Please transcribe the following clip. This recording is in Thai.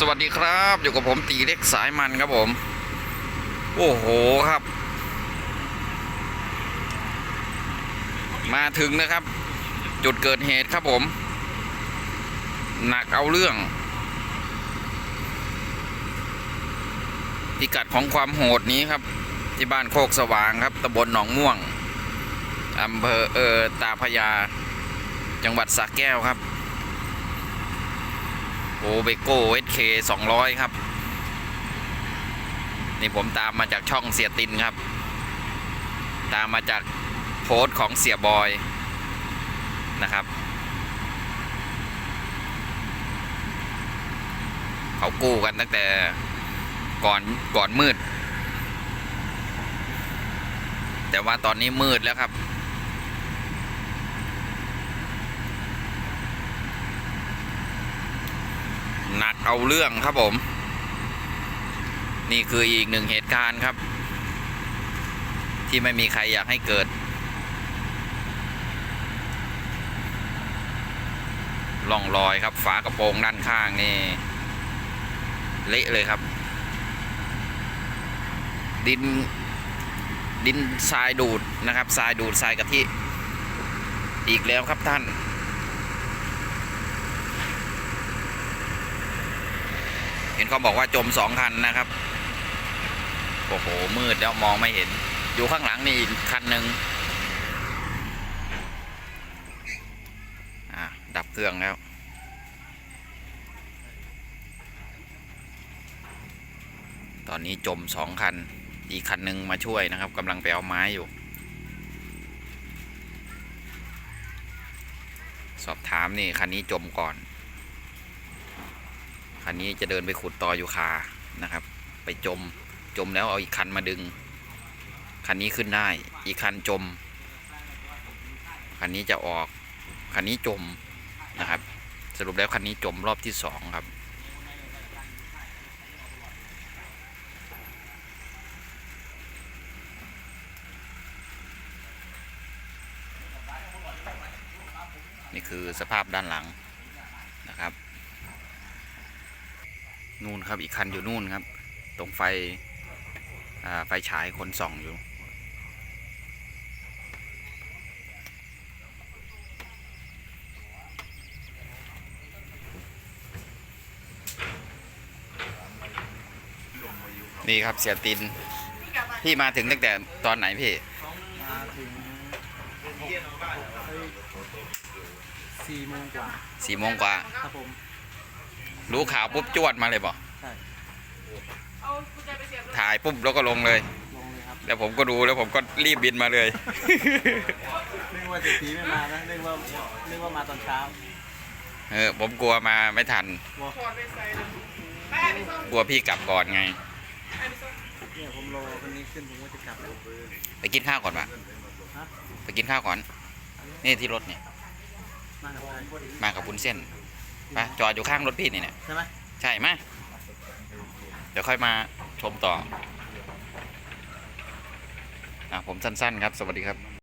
สวัสดีครับ อยู่กับผมตีเล็กสายมันครับผม โอ้โหครับ มาถึงนะครับ จุดเกิดเหตุครับผม หนักเอาเรื่อง พิกัดของความโหดนี้ครับ ที่บ้านโคกสว่างครับตำบลหนองม่วงอำเภอเออตาพยา จังหวัดสระแก้วครับ โอเบโก้เอสเคสองร้อยครับ นี่ผมตามมาจากช่องเสียตินครับ ตามมาจากโพสต์ของเสียบอยนะครับ เขากู้กันตั้งแต่ก่อนก่อนมืด แต่ว่าตอนนี้มืดแล้วครับ หนักเอาเรื่องครับผม นี่คืออีกหนึ่งเหตุการณ์ครับ ที่ไม่มีใครอยากให้เกิดล่องรอยครับ ฝากระโปรงด้านข้างนี่ เละเลยครับ ดิน ดินทรายดูดนะครับทรายดูดทรายกะทิ อีกแล้วครับท่าน เห็นเขาบอกว่าจมสองคันนะครับ โอ้โห มืดแล้วมองไม่เห็น อยู่ข้างหลังนี่อีกคันหนึ่งอะดับเครื่องแล้ว ตอนนี้จมสองคัน อีกคันหนึ่งมาช่วยนะครับกำลังไปเอาไม้อยู่ สอบถามนี่คันนี้จมก่อน คันนี้จะเดินไปขุดต่ออยู่คานะครับ ไปจมจมแล้วเอาอีกคันมาดึง คันนี้ขึ้นได้ อีกคันจม คันนี้จะออก คันนี้จมนะครับ สรุปแล้วคันนี้จมรอบที่สองครับนี่คือสภาพด้านหลังนะครับ นู่นครับอีกคันอยู่นู่นครับ ตรงไฟอ่าไฟฉายคนส่องอยู่นี่ครับเสียติน พี่มาถึงตั้งแต่ตอนไหนพี่ มาถึงสี่โมงกว่าสี่โมงกว่า ครับผม รู้ข่าวปุ๊บจวดมาเลยบ่ใช่ถ่ายปุ๊บแล้วก็ลงเลยลงเลยครับแล้วผมก็ดูแล้วผมก็รีบบินมาเลยนึกว่าเศรษฐีไม่มานะนึกว่านึกว่ามาตอนเช้าเออผมกลัวมาไม่ทันบอกกลัวพี่กลับก่อนไงเนี่ยผมรอคนนี้ขึ้นผมก็จะกลับแล้วไปกินข้าวก่อนปะฮะไปกินข้าวก่อน นี่ที่รถเนี่ยมากับใครมากับบุญเส้น ไปจอดอยู่ข้างรถพี่นี่เนี่ยใช่ไหมใช่ไหมเดี๋ยวค่อยมาชมต่ออะผมสั้นๆครับ สวัสดีครับ